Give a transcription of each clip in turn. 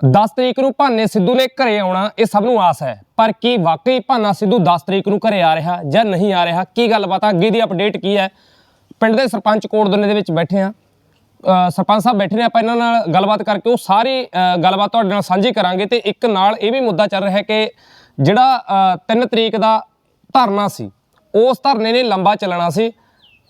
10 ਤਰੀਕ ਨੂੰ ਭਾਨੇ ਸਿੱਧੂ ਨੇ ਘਰੇ ਆਉਣਾ, ਇਹ ਸਭ ਨੂੰ ਆਸ ਹੈ। ਪਰ ਕੀ ਵਾਕਈ ਭਾਨਾ ਸਿੱਧੂ 10 ਤਰੀਕ ਨੂੰ ਘਰੇ ਆ ਰਿਹਾ ਜਾਂ ਨਹੀਂ ਆ ਰਿਹਾ? ਕੀ ਗੱਲਬਾਤ ਆ? ਅੱਗੇ ਦੀ ਅਪਡੇਟ ਕੀ ਹੈ? ਪਿੰਡ ਦੇ ਸਰਪੰਚ ਕੋਟਦੁਨੇ ਦੇ ਵਿੱਚ ਬੈਠੇ ਆ ਸਰਪੰਚ ਸਾਹਿਬ ਬੈਠੇ ਨੇ, ਆਪਾਂ ਇਹਨਾਂ ਨਾਲ ਗੱਲਬਾਤ ਕਰਕੇ ਉਹ ਸਾਰੀ ਗੱਲਬਾਤ ਤੁਹਾਡੇ ਨਾਲ ਸਾਂਝੀ ਕਰਾਂਗੇ ਤੇ ਇੱਕ ਨਾਲ ਇਹ ਵੀ ਮੁੱਦਾ ਚੱਲ ਰਿਹਾ ਹੈ ਕਿ ਜਿਹੜਾ 3 ਤਰੀਕ ਦਾ ਧਰਨਾ ਸੀ, ਉਸ ਧਰਨੇ ਨੇ ਲੰਬਾ ਚੱਲਣਾ ਸੀ।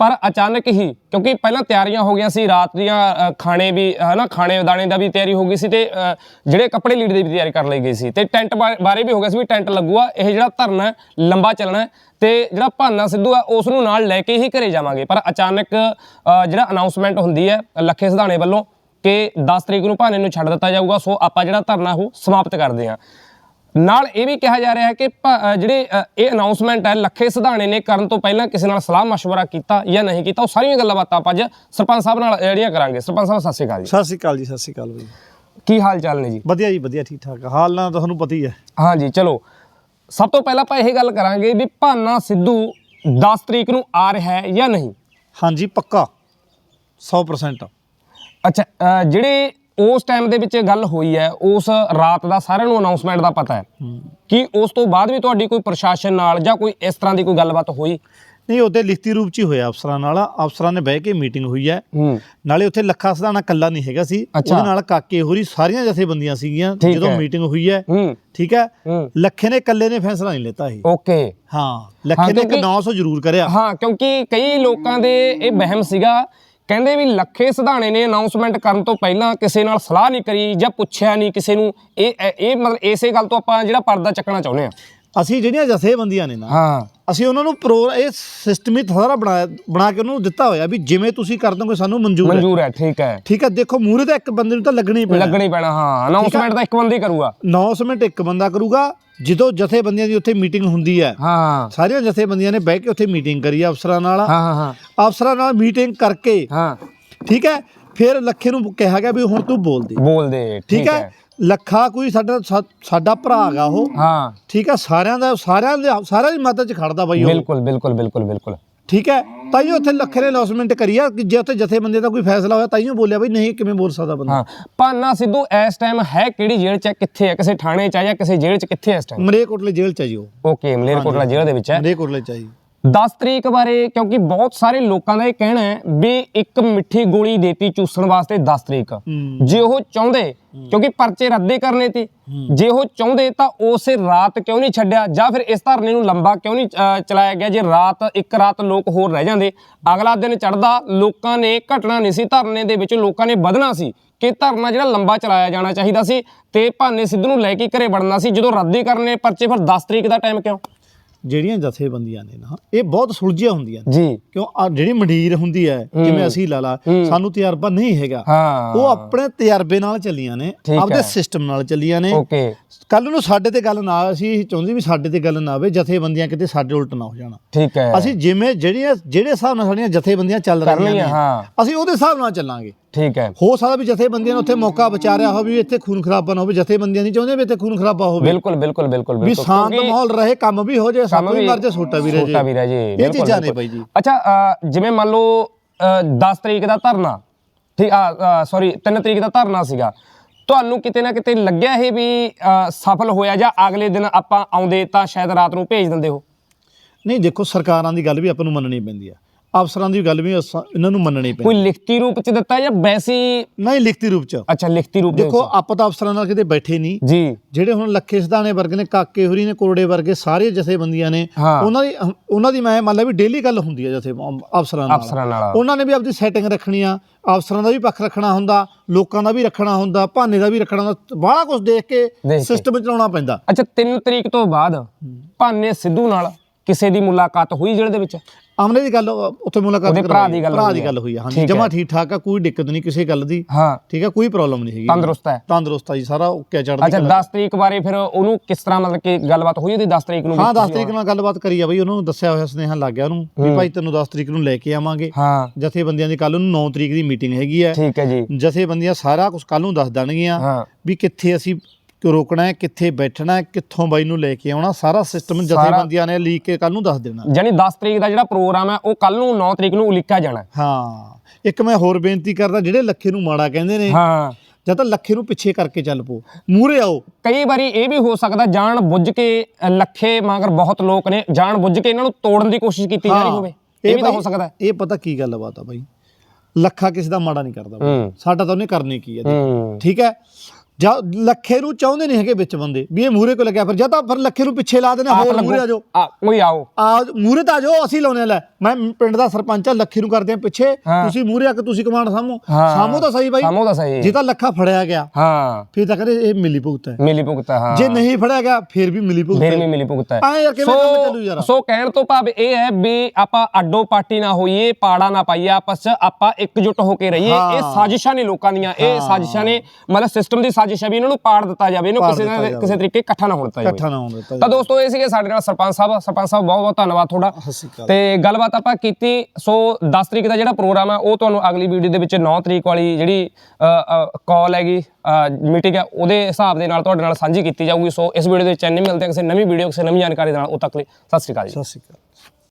ਪਰ ਅਚਾਨਕ ਹੀ ਕਿਉਂਕਿ ਪਹਿਲਾਂ ਤਿਆਰੀਆਂ ਹੋ ਗਈਆਂ ਸੀ ਰਾਤ ਦੀਆਂ ਅ, ਖਾਣੇ ਵੀ ਹਨਾ ਖਾਣੇ ਦਾਣੇ ਦਾ ਵੀ ਤਿਆਰੀ ਹੋ ਗਈ ਸੀ ਤੇ ਅ, ਜਿਹੜੇ ਕੱਪੜੇ ਲੀੜੇ ਦੀ ਵੀ ਤਿਆਰੀ ਕਰ ਲਈ ਗਈ ਸੀ। ਤੇ ਟੈਂਟ ਬਾ- ਬਾਰੇ ਵੀ ਹੋ ਗਿਆ ਸੀ ਵੀ ਟੈਂਟ ਲੱਗੂਗਾ ਇਹ ਜਿਹੜਾ ਧਰਨਾ ਹੈ, ਲੰਬਾ ਚੱਲਣਾ ਹੈ ਤੇ ਜਿਹੜਾ ਭਾਨਾ ਸਿੱਧੂ ਆ ਉਸ ਨੂੰ ਨਾਲ ਲੈ ਕੇ ਹੀ ਘਰੇ ਜਾਵਾਂਗੇ। ਪਰ ਅਚਾਨਕ ਅ, ਜਿਹੜਾ ਅਨਾਉਂਸਮੈਂਟ ਹੁੰਦੀ ਹੈ ਲੱਖੇ ਸਿਧਾਣੇ ਵੱਲੋਂ ਕਿ 10 ਤਰੀਕ ਨੂੰ ਭਾਨੇ ਨੂੰ ਛੱਡ ਦਿੱਤਾ ਜਾਊਗਾ ਸੋ ਆਪਾਂ ਜਿਹੜਾ ਧਰਨਾ ਉਹ ਸਮਾਪਤ ਕਰਦੇ ਹਾਂ। ਨਾਲ ਇਹ ਵੀ ਕਿਹਾ ਜਾ ਰਿਹਾ ਹੈ ਕਿ ਜਿਹੜੇ ਇਹ ਅਨਾਉਂਸਮੈਂਟ ਹੈ ਲੱਖੇ ਸਿਧਾਣੇ ਨੇ ਕਰਨ ਤੋਂ ਪਹਿਲਾਂ ਕਿਸੇ ਨਾਲ ਸਲਾਹ ਮਸ਼ਵਰਾ ਕੀਤਾ ਜਾਂ ਨਹੀਂ ਕੀਤਾ ਉਹ ਸਾਰੀਆਂ ਗੱਲਾਂ ਬਾਤਾਂ ਆਪਾਂ ਅੱਜ ਸਰਪੰਚ ਸਾਹਿਬ ਨਾਲ ਜਿਹੜੀਆਂ ਕਰਾਂਗੇ। ਸਰਪੰਚ ਸਾਹਿਬ ਸਤਿ ਸ਼੍ਰੀ ਅਕਾਲ ਜੀ। ਸਤਿ ਸ਼੍ਰੀ ਅਕਾਲ ਜੀ ਸਤਿ ਸ਼੍ਰੀ ਅਕਾਲ ਬਾਈ। ਕੀ ਹਾਲ ਚਾਲ ਨੇ ਜੀ? ਵਧੀਆ ਜੀ ਵਧੀਆ ਠੀਕ ਠਾਕ। ਹਾਲ ਨਾਲ ਤਾਂ ਤੁਹਾਨੂੰ ਪਤਾ ਹੀ ਹੈ। ਹਾਂਜੀ ਚਲੋ। ਸਭ ਤੋਂ ਪਹਿਲਾਂ ਆਪਾਂ ਇਹ ਗੱਲ ਕਰਾਂਗੇ ਵੀ ਭਾਨਾ ਸਿੱਧੂ 10 ਤਰੀਕ ਨੂੰ ਆ ਰਿਹਾ ਹੈ ਜਾਂ ਨਹੀਂ। ਹਾਂਜੀ ਪੱਕਾ। 100% ਅੱਛਾ ਜਿਹੜੇ ਉਸ ਟਾਈਮ ਦੇ ਵਿੱਚ ਗੱਲ ਹੋਈ ਹੈ ਉਸ ਰਾਤ ਦਾ ਸਾਰਿਆਂ ਨੂੰ ਅਨਾਉਂਸਮੈਂਟ ਦਾ ਪਤਾ ਹੈ ਕਿ ਉਸ ਤੋਂ ਬਾਅਦ ਵੀ ਤੁਹਾਡੀ ਕੋਈ ਪ੍ਰਸ਼ਾਸਨ ਨਾਲ ਜਾਂ ਕੋਈ ਇਸ ਤਰ੍ਹਾਂ ਦੀ ਕੋਈ ਗੱਲਬਾਤ ਹੋਈ? ਨਹੀਂ ਉਹਦੇ ਲਿਖਤੀ ਰੂਪ ਚ ਹੀ ਹੋਇਆ ਅਫਸਰਾਂ ਨਾਲ। ਅਫਸਰਾਂ ਨੇ ਬਹਿ ਕੇ ਮੀਟਿੰਗ ਹੋਈ ਹੈ। ਨਾਲੇ ਉੱਥੇ ਲੱਖਾ ਸਦਾਣਾ ਕੱਲਾ ਨਹੀਂ ਹੈਗਾ ਸੀ। ਉਹਦੇ ਨਾਲ ਕਾਕੇ ਹੋਰੀ ਸਾਰੀਆਂ ਜਥੇਬੰਦੀਆਂ ਸੀਗੀਆਂ ਜਦੋਂ। ਮੀਟਿੰਗ ਹੋਈ ਹੈ। ਠੀਕ ਹੈ। ਲੱਖੇ ਨੇ ਕੱਲੇ ਨੇ ਫੈਸਲਾ ਨਹੀਂ ਲਿੱਤਾ ਇਹ। ਓਕੇ। ਹਾਂ ਲੱਖੇ ਨੇ ਇੱਕ ਕਿਉਂਕਿ- 900 ਜ਼ਰੂਰ ਕਰਿਆ। ਹਾਂ ਕਿਉਂਕਿ ਕਈ ਲੋਕਾਂ ਦੇ ਇਹ ਵਹਿਮ ਸੀਗਾ ਕਹਿੰਦੇ ਵੀ ਲੱਖੇ ਸਿਧਾਣੇ ਨੇ ਅਨਾਉਂਸਮੈਂਟ ਕਰਨ ਤੋਂ ਪਹਿਲਾਂ ਕਿਸੇ ਨਾਲ ਸਲਾਹ ਨਹੀਂ ਕਰੀ ਜਾਂ ਪੁੱਛਿਆ ਨਹੀਂ ਕਿਸੇ ਨੂੰ। ਇਹ, ਇਹ- ਮਤਲਬ ਇਸੇ ਗੱਲ ਤੋਂ ਆਪਾਂ ਜਿਹੜਾ ਪਰਦਾ ਚੱਕਣਾ ਚਾਹੁੰਦੇ ਆ ਅਸੀਂ ਜਿਹੜੀਆਂ ਜਥੇਬੰਦੀਆਂ ਨੇ ਨਾ ਹਾਂ। ਅਸੀਂ ਉਹਨਾਂ ਨੂੰ ਪ੍ਰੋ ਇਹ ਸਿਸਟਮ ਹੀ ਸਾਰਾ ਬਣਾਇਆ ਬਣਾ ਕੇ ਉਹਨਾਂ ਦਿੱਤਾ ਹੋਇਆ ਵੀ ਜਿਵੇਂ ਤੁਸੀਂ ਕਰ ਦੋਗੇ ਸਾਨੂੰ ਮਨਜ਼ੂਰ ਹੈ। ਮਨਜ਼ੂਰ ਹੈ ਠੀਕ ਹੈ। ਠੀਕ ਹੈ ਦੇਖੋ ਮੂਹਰੇ ਤਾਂ ਇੱਕ ਬੰਦੇ ਨੂੰ ਤਾਂ ਲੱਗਣਾ ਹੀ ਪੈਣਾ। ਲੱਗਣੀ ਪੈਣਾ ਹਾਂ। ਅਨਾਉਂਸਮੈਂਟ ਤਾਂ ਇੱਕ ਬੰਦੇ ਹੀ ਕਰੂਗਾ। 9 ਮਿੰਟ ਇੱਕ ਬੰਦਾ ਕਰੂਗਾ ਜਦੋਂ ਜਥੇਬੰਦੀਆਂ ਦੀ ਉੱਥੇ ਮੀਟਿੰਗ ਹੁੰਦੀ ਹੈ। ਹਾਂ। ਸਾਰੀਆਂ ਜਥੇਬੰਦੀਆਂ ਨੇ ਬਹਿ ਕੇ ਉੱਥੇ ਮੀਟਿੰਗ ਕਰੀ ਆ ਅਫਸਰਾਂ ਨਾਲ। ਹਾਂ ਹਾਂ ਹਾਂ। ਅਫਸਰਾਂ ਨਾਲ ਮੀਟਿੰਗ ਕਰਕੇ। ਹਾਂ। ਠੀਕ ਹੈ ਫਿਰ ਲੱਖੇ ਨੂੰ ਕਿਹਾ ਗਿਆ ਵੀ ਹੁਣ ਤੂੰ ਬੋਲ ਦੇ। ਬੋਲ ਦੇ ਠੀਕ ਹੈ। ਲੱਖਾ ਕੋਈ ਸਾਡਾ ਸਾ- ਸਾਡਾ ਭਰਾ ਹੈਗਾ ਉਹ। ਹਾਂ। ਠੀਕ ਹੈ ਸਾਰਿਆਂ ਦਾ ਸਾਰਿਆਂ ਦੇ ਸਾਰਿਆਂ ਦੀ ਮਦਦ ਚ ਖੜਦਾ ਬਾਈ ਉਹ। ਬਿਲਕੁਲ ਬਿਲਕੁਲ ਬਿਲਕੁਲ ਬਿਲਕੁਲ। ਠੀਕ ਹੈ? ਤਾਂ ਹੀ ਉੱਥੇ ਲੱਖੇ ਨੇ ਅਨਾਉਂਸਮੈਂਟ ਕਰੀ ਆ ਕਿ ਜੇ ਉੱਥੇ ਜਥੇਬੰਦੀ ਦਾ ਕੋਈ ਫੈਸਲਾ ਹੋਇਆ ਤਾਂ ਹੀ ਉਹ ਬੋਲਿਆ ਬਈ ਨਹੀਂ ਕਿਵੇਂ ਬੋਲ ਸਕਦਾ ਬੰਦਾ? ਹਾਂ। ਪਾਨਾ ਸਿੱਧੂ ਇਸ ਟਾਈਮ ਹੈ ਕਿਹੜੀ ਜੇਲ੍ਹ 'ਚ ਹੈ? ਕਿੱਥੇ ਹੈ? ਕਿਸੇ ਥਾਣੇ 'ਚ ਹੈ ਜਾਂ ਕਿਸੇ ਜੇਲ੍ਹ 'ਚ ਕਿੱਥੇ ਹੈ ਇਸ ਟਾਈਮ ਮਰੇਕੋਟਲੇ ਜੇਲ੍ਹ ਚ ਹੈ ਜੀ ਉਹ। ਓਕੇ ਮਲੇਰਕੋਟਲਾ ਜੇਲ੍ਹ ਦੇ ਵਿੱਚ ਹੈ। ਮਰੇਕੋਟਲੇ ਚ ਹੈ ਜੀ। 10 ਤਰੀਕ ਬਾਰੇ ਕਿਉਂਕਿ ਬਹੁਤ ਸਾਰੇ ਲੋਕਾਂ ਦਾ ਇਹ ਕਹਿਣਾ ਹੈ ਵੀ ਇੱਕ ਮਿੱਠੀ ਗੋਲੀ ਦੇਤੀ ਚੂਸਣ ਵਾਸਤੇ 10 ਤਰੀਕ। ਜੇ ਉਹ ਚਾਹੁੰਦੇ ਕਿਉਂਕਿ ਪਰਚੇ ਰੱਦੇ ਕਰਨੇ ਤੇ ਜੇ ਉਹ ਚਾਹੁੰਦੇ ਤਾਂ ਉਸੇ ਰਾਤ ਕਿਉਂ ਨਹੀਂ ਛੱਡਿਆ ਜਾਂ ਫਿਰ ਇਸ ਧਰਨੇ ਨੂੰ ਲੰਬਾ ਕਿਉਂ ਨਹੀਂ ਚਲਾਇਆ ਗਿਆ ਜੇ ਰਾਤ ਇੱਕ ਰਾਤ ਲੋਕ ਹੋਰ ਰਹਿ ਜਾਂਦੇ। ਅਗਲਾ ਦਿਨ ਚੜਦਾ ਲੋਕਾਂ ਨੇ ਘਟਣਾ ਨਹੀਂ ਸੀ ਧਰਨੇ ਦੇ ਵਿੱਚ ਲੋਕਾਂ ਨੇ ਵਧਣਾ ਸੀ ਕਿ ਧਰਨਾ ਜਿਹੜਾ ਲੰਬਾ ਚਲਾਇਆ ਜਾਣਾ ਚਾਹੀਦਾ ਸੀ। ਤੇ ਭਾਨੇ ਸਿੱਧੂ ਨੂੰ ਲੈ ਕੇ ਘਰੇ ਵੜਨਾ ਸੀ ਜਦੋਂ ਰੱਦੀ ਕਰਨੇ ਪਰਚੇ ਫਿਰ 10 ਤਰੀਕ ਦਾ ਟਾਈਮ ਕਿਉਂ? ਜਿਹੜੀਆਂ ਜਥੇਬੰਦੀਆਂ ਨੇ ਨਾ ਇਹ ਬਹੁਤ ਸੁਲਝੀਆਂ ਹੁੰਦੀਆਂ ਨੇ। ਜੀ। ਕਿਉਂ? ਜਿਹੜੀ ਮੰਡੀਰ ਹੁੰਦੀ ਹੈ ਜਿਵੇਂ ਅਸੀਂ ਲਾ ਲਾ ਸਾਨੂੰ ਤਜਰਬਾ ਨਹੀਂ ਹੈਗਾ। ਉਹ ਆਪਣੇ ਤਜਰਬੇ ਨਾਲ ਚੱਲੀਆਂ ਨੇ ਆਪਦੇ। ਸਿਸਟਮ ਨਾਲ ਚੱਲੀਆਂ ਨੇ। ਓਕੇ। ਕੱਲ ਨੂੰ ਸਾਡੇ ਤੇ ਗੱਲ ਨਾ ਅਸੀਂ ਚਾਹੁੰਦੇ ਵੀ ਸਾਡੇ ਤੇ ਗੱਲ ਨਾ ਆਵੇ ਜਥੇਬੰਦੀਆਂ ਕਿਤੇ ਸਾਡੇ ਉਲਟ ਨਾ ਹੋ ਜਾਣਾ। ਠੀਕ ਹੈ। ਅਸੀਂ ਜਿਵੇਂ ਜਿਹੜੀਆਂ ਜਿਹੜੇ ਹਿਸਾਬ ਨਾਲ ਸਾਡੀਆਂ ਜਥੇਬੰਦੀਆਂ ਚੱਲ ਰਹੀਆਂ ਨੇ ਅਸੀਂ ਉਹਦੇ ਹਿਸਾਬ ਨਾਲ ਚੱਲਾਂਗੇ। ਠੀਕ ਹੈ। ਹੋ ਸਕਦਾ ਵੀ ਜਥੇਬੰਦੀਆਂ ਨੇ ਉੱਥੇ ਮੌਕਾ ਵਿਚਾਰਿਆ ਹੋਵੇ ਵੀ ਇੱਥੇ ਖੂਨ ਖਰਾਬਾ ਨਾ ਹੋਵੇ ਜਥੇਬੰਦੀਆਂ ਨਹੀਂ ਚਾਹੁੰਦੇ ਵੀ ਇੱਥੇ ਖੂਨ ਖਰਾਬਾ ਹੋਵੇ। ਬਿਲਕੁਲ ਬਿਲਕੁਲ ਬਿਲਕੁਲ ਵੀ ਸ਼ਾਂਤ ਮਾਹੌਲ ਰਹੇ ਕੰਮ ਵੀ ਹੋ ਜਾਏ ਕੰਮ ਸਭ ਵੀ ਮਰ ਜਾਏ ਛੋਟਾ ਵੀ ਰਹੇ ਛੋਟਾ ਵੀ ਰਹਿ ਜੇ ਇਹ ਚੀਜ਼ਾਂ ਨੇ। ਬਾਈ ਜੀ। ਅੱਛਾ ਜਿਵੇਂ ਮੰਨ ਲਓ ਅ, 10 ਤਰੀਕ ਦਾ ਧਰਨਾ ਠੀਕ ਆ ਸੌਰੀ 3 ਤਰੀਕ ਦਾ ਧਰਨਾ ਸੀਗਾ। ਤੁਹਾਨੂੰ ਕਿਤੇ ਨਾ ਕਿਤੇ ਲੱਗਿਆ ਇਹ ਵੀ ਸਫਲ ਹੋਇਆ ਜਾਂ ਅਗਲੇ ਦਿਨ ਆਪਾਂ ਆਉਂਦੇ ਤਾਂ ਸ਼ਾਇਦ ਰਾਤ ਨੂੰ ਭੇਜ ਦਿੰਦੇ ਹੋ? ਨਹੀਂ ਦੇਖੋ ਸਰਕਾਰਾਂ ਦੀ ਗੱਲ ਵੀ ਆਪਾਂ ਨੂੰ ਮੰਨਣੀ ਪੈਂਦੀ ਆ। ਅਫਸਰਾਂ ਦੀ ਗੱਲ ਵੀ ਅਸਾਂ- ਇਹਨਾਂ ਨੂੰ ਮੰਨਣੀ ਪੈਂਦੀ। ਕੋਈ ਲਿਖਤੀ ਰੂਪ ਚ ਦਿੱਤਾ ਜਾਂ ਵੈਸੀ ਨਹੀਂ ਲਿਖਤੀ ਰੂਪ ਚ। ਅੱਛਾ ਲਿਖਤੀ ਰੂਪ ਦੇ ਦੇਖੋ ਆਪਾਂ ਤਾਂ ਅਫਸਰਾਂ ਨਾਲ ਕਿਤੇ ਬੈਠੇ ਨਹੀਂ। ਜੀ। ਜਿਹੜੇ ਹੁਣ ਲੱਖੇ ਸਿਧਾਣੇ ਵਰਗੇ ਨੇ ਕਾਕੇ ਹੋਰੀ ਨੇ ਕੋਰੜੇ ਵਰਗੇ ਸਾਰੇ ਜਥੇਬੰਦੀਆਂ ਨੇ ਹਾਂ। ਉਹਨਾਂ ਦੀ ਉਹਨਾਂ ਦੀ ਮੈਂ ਮੰਨ ਲਾ ਵੀ ਡੇਲੀ ਗੱਲ ਹੁੰਦੀ ਹੈ ਜਥੇ ਅਫਸਰਾਂ ਨਾਲ। ਅਫਸਰਾਂ ਨਾਲ। ਉਹਨਾਂ ਨੇ ਵੀ ਆਪਦੀ ਸੈਟਿੰਗ ਰੱਖਣੀ ਆ। ਅਫਸਰਾਂ ਦਾ ਵੀ ਪੱਖ ਰੱਖਣਾ ਹੁੰਦਾ ਲੋਕਾਂ ਦਾ ਵੀ ਰੱਖਣਾ ਹੁੰਦਾ ਭਾਨੇ ਦਾ ਵੀ ਰੱਖਣਾ ਹੁੰਦਾ ਬਾਹਲਾ ਕੁਝ ਦੇਖ ਕੇ ਕੇ। ਸਿਸਟਮ ਚਲਾਉਣਾ ਪੈਂਦਾ। ਅੱਛਾ 3 ਤਰੀਕ ਤੋਂ ਬਾਅਦ ਭਾਨੇ ਸਿੱਧੂ ਨਾਲ ਕਿਸੇ ਦੀ ਮੁਲਾਕਾਤ ਹੋਈ ਜੇਲ੍ਹ ਦੇ ਵਿੱਚ? ਆਮਨੇ ਦੀ ਗੱਲ ਉੱਥੇ ਮੁਲਾਕਾਤ ਉਹਦੇ ਭਰਾ। ਦੀ ਗੱਲ ਭਰਾ ਦੀ। ਗੱਲ ਹੋਈ ਹੈ ਹਾਂਜੀ। ਜਮਾ। ਠੀਕ ਠਾਕ ਆ ਕੋਈ ਦਿੱਕਤ ਨਹੀਂ ਕਿਸੇ ਗੱਲ ਦੀ। ਹਾਂ। ਠੀਕ ਹੈ ਕੋਈ ਪ੍ਰੋਬਲਮ ਨਹੀਂ ਹੈਗੀ। ਤੰਦਰੁਸਤ ਹੈ। ਤੰਦਰੁਸਤ ਆ ਜੀ ਸਾਰਾ ਓਕੇ ਚੜ੍ਹਦੀ ਅੱਛਾ ਕਲਾ। 10 ਤਰੀਕ ਬਾਰੇ ਫਿਰ ਉਹਨੂੰ ਕਿਸ ਤਰ੍ਹਾਂ ਮਤਲਬ ਕਿ ਗੱਲਬਾਤ ਹੋਈ ਉਹਦੀ 10 ਤਰੀਕ ਨੂੰ ਹਾਂ 10 ਤੁਸੀਂ ਤਰੀਕ ਨਾਲ ਗੱਲਬਾਤ ਕਰੀ ਆ ਬਈ ਉਹਨੂੰ ਦੱਸਿਆ ਹੋਇਆ ਸੁਨੇਹਾ ਲੱਗ ਗਿਆ ਉਹਨੂੰ ਵੀ ਭਾਈ ਤੈਨੂੰ 10 ਤਰੀਕ ਨੂੰ ਲੈ ਕੇ ਆਵਾਂਗੇ। ਹਾਂ। ਜਥੇਬੰਦੀਆਂ ਦੀ ਕੱਲ ਨੂੰ 9 ਤਰੀਕ ਦੀ ਮੀਟਿੰਗ ਹੈਗੀ ਹੈ ਠੀਕ ਹੈ ਜੀ। ਜਥੇਬੰਦੀਆਂ ਸਾਰਾ ਕੁਝ ਕੱਲ ਨੂੰ ਦੱਸ ਦੇਣਗੀਆਂ ਵੀ ਕਿੱਥੇ ਅਸੀਂ ਰੋਕਣਾ ਹੈ ਕਿੱਥੇ ਬੈਠਣਾ ਹੈ ਕਿੱਥੋਂ ਬਾਈ ਨੂੰ ਲੈ ਕੇ ਆਉਣਾ ਸਾਰਾ ਸਿਸਟਮ ਜਥੇਬੰਦੀਆਂ ਨੇ ਲੀਕ ਕੇ ਕੱਲ ਨੂੰ ਦੱਸ ਦੇਣਾ ਯਾਨੀ 10 ਤਰੀਕ ਦਾ ਜਿਹੜਾ ਪ੍ਰੋਗਰਾਮ ਹੈ ਉਹ ਕੱਲ ਨੂੰ 9 ਤਰੀਕ ਨੂੰ ਉਲੀਕਿਆ ਜਾਣਾ ਹੈ। ਇੱਕ ਮੈਂ ਹੋਰ ਬੇਨਤੀ ਕਰਦਾ ਜਿਹੜੇ ਲੱਖੇ ਨੂੰ ਮਾੜਾ ਕਹਿੰਦੇ ਨੇ ਹਾਂ ਜਾਂ ਤਾਂ ਲੱਖੇ ਨੂੰ ਪਿੱਛੇ ਕਰਕੇ ਚੱਲ ਪੋ ਮੂਰੇ ਆਓ ਕਈ ਵਾਰੀ ਇਹ ਵੀ ਹੋ ਸਕਦਾ ਜਾਣ ਬੁੱਝ ਕੇ ਲੱਖੇ ਮਗਰ ਬਹੁਤ ਲੋਕ ਨੇ ਜਾਣ ਬੁੱਝ ਕੇ ਇਹਨਾਂ ਨੂੰ ਤੋੜਨ ਦੀ ਕੋਸ਼ਿਸ਼ ਕੀਤੀ ਜਾ ਰਹੀ ਹੋਵੇ ਇਹ ਵੀ ਤਾਂ ਹੋ ਸਕਦਾ। ਇਹ ਪਤਾ ਕੀ ਗੱਲ ਬਾਤ ਆ ਬਾਈ ਲੱਖਾ ਕਿਸੇ ਦਾ ਮਾੜਾ ਨਹੀਂ ਕਰਦਾ। ਸਾਡਾ ਤਾਂ ਉਹਨੇ ਕਰਨੀ ਕੀ। ਹੂੰ ਠੀਕ ਹੈ ਜਾਂ ਲੱਖੇ ਨੂੰ ਚਾਹੁੰਦੇ ਨਹੀਂ ਹੈਗੇ ਵਿੱਚ ਬੰਦੇ ਵੀ ਇਹ ਮੂਰੇ ਕੋ ਲੱਗਿਆ? ਫਿਰ ਜਾਂ ਤਾਂ ਫਿਰ ਲੱਖੇ ਨੂੰ ਪਿੱਛੇ ਲਾ ਦੇਣਾ ਆਪ ਹੋਰ ਮੂਰੇ ਆ ਲੱਗੋ ਜਾਓ। ਆ ਕੋਈ ਆਓ। ਆ ਮੂਰੇ ਤਾਂ ਆ ਜਾਓ ਅਸੀਂ ਲਾਉਣੇ ਲੈ। ਮੈਂ ਪਿੰਡ ਦਾ ਸਰਪੰਚ ਆ ਲੱਖੇ ਨੂੰ ਕਰਦੇ ਆ ਪਿੱਛੇ। ਹਾਂ। ਤੁਸੀਂ ਮੂਰੇ ਆ ਕੇ ਤੁਸੀਂ ਕਮਾਂਡ ਸਾਹਮੋ ਹਾਂ। ਸਾਹਮੋ ਤਾਂ ਸਹੀ ਬਾਈ। ਸਾਮੋ ਤਾਂ ਸਹੀ। ਜੇ ਤਾਂ ਲੱਖਾ ਫੜਿਆ ਗਿਆ ਹਾਂ। ਫਿਰ ਤਾਂ ਕਹਿੰਦੇ ਇਹ ਮਿਲੀ ਭੁਗਤ ਹੈ। ਮਿਲੀ ਭੁਗਤ ਹੈ, ਜੇ ਨਹੀਂ ਫੜਿਆ ਗਿਆ ਫਿਰ ਵੀ ਮਿਲੀ ਭੁਗਤ ਫਿਰ ਹੈ ਵੀ ਮਿਲੀ ਭੁਗਤ ਹੈ। ਐਂ ਯਾਰ ਕਿਵੇਂ ਕੰਮ ਚੱਲੂ ਯਾਰ। ਸੋ ਕਹਿਣ ਤੋਂ ਭਾਵ ਇਹ ਹੈ ਵੀ ਆਪਾਂ ਅੱਡੋ ਪਾਰਟੀ ਨਾ ਹੋਈਏ ਪਾੜਾ ਨਾ ਪਾਈਏ ਆਪਸ ਚ ਆਪਾਂ ਇਕਜੁੱਟ ਹੋ ਕੇ ਰਹੀਏ। ਇਹ ਸਾਜ਼ਿਸ਼ਾਂ ਨੇ ਲੋਕਾਂ ਦੀਆਂ। ਇਹ ਸਾਜ਼ਿਸ਼ਾਂ ਨੇ ਮਤਲਬ ਸਿਸਟਮ ਦੀ ਸਾਜ਼ਿਸ਼ ਹੈ ਵੀ ਇਹਨਾਂ ਨੂੰ ਪਾੜ ਦਿੱਤਾ ਜਾਵੇ ਇਹਨੂੰ ਕਿਸੇ ਨਾ। ਕਿਸੇ ਤਰੀਕੇ ਇਕੱਠਾ ਨਾ ਹੋਣ ਦਿੱਤਾ ਜਾਵੇ। ਇਕੱਠਾ ਨਾ ਹੋਣ ਦਿੱਤਾ ਤਾਂ ਦੋਸਤੋ ਇਹ ਸੀਗੇ ਸਾਡੇ ਨਾਲ ਸਰਪੰਚ ਸਾਹਿਬ। ਸਰਪੰਚ ਸਾਹਿਬ ਬਹੁਤ ਬਹੁਤ ਧੰਨਵਾਦ ਤੁਹਾਡਾ। ਤੇ ਗੱਲਬਾਤ ਆਪਾਂ ਕੀਤੀ ਸੋ 10 ਤਰੀਕ ਦਾ ਜਿਹੜਾ ਪ੍ਰੋਗਰਾਮ ਹੈ ਉਹ ਤੁਹਾਨੂੰ ਅਗਲੀ ਵੀਡੀਓ ਦੇ ਵਿੱਚ 9 ਤਰੀਕ ਵਾਲੀ ਜਿਹੜੀ ਕਾਲ ਹੈਗੀ ਮੀਟਿੰਗ ਹੈ ਉਹਦੇ ਹਿਸਾਬ ਦੇ ਨਾਲ ਤੁਹਾਡੇ ਨਾਲ ਸਾਂਝੀ ਕੀਤੀ ਜਾਊਗੀ। ਸੋ ਇਸ ਵੀਡੀਓ ਦੇ ਇੰਨੇ ਮਿਲਦੇ ਹਾਂ ਕਿਸੇ ਨਵੀਂ ਵੀਡੀਓ ਕਿਸੇ ਨਵੀਂ ਜਾਣਕਾਰੀ ਦੇ ਨਾਲ ਉਹ ਤੱਕ ਲਈ ਸਤਿ ਸ਼੍ਰੀ ਅਕਾਲ ਜੀ। ਸਤਿ ਸ਼੍ਰੀ ਅਕਾਲ।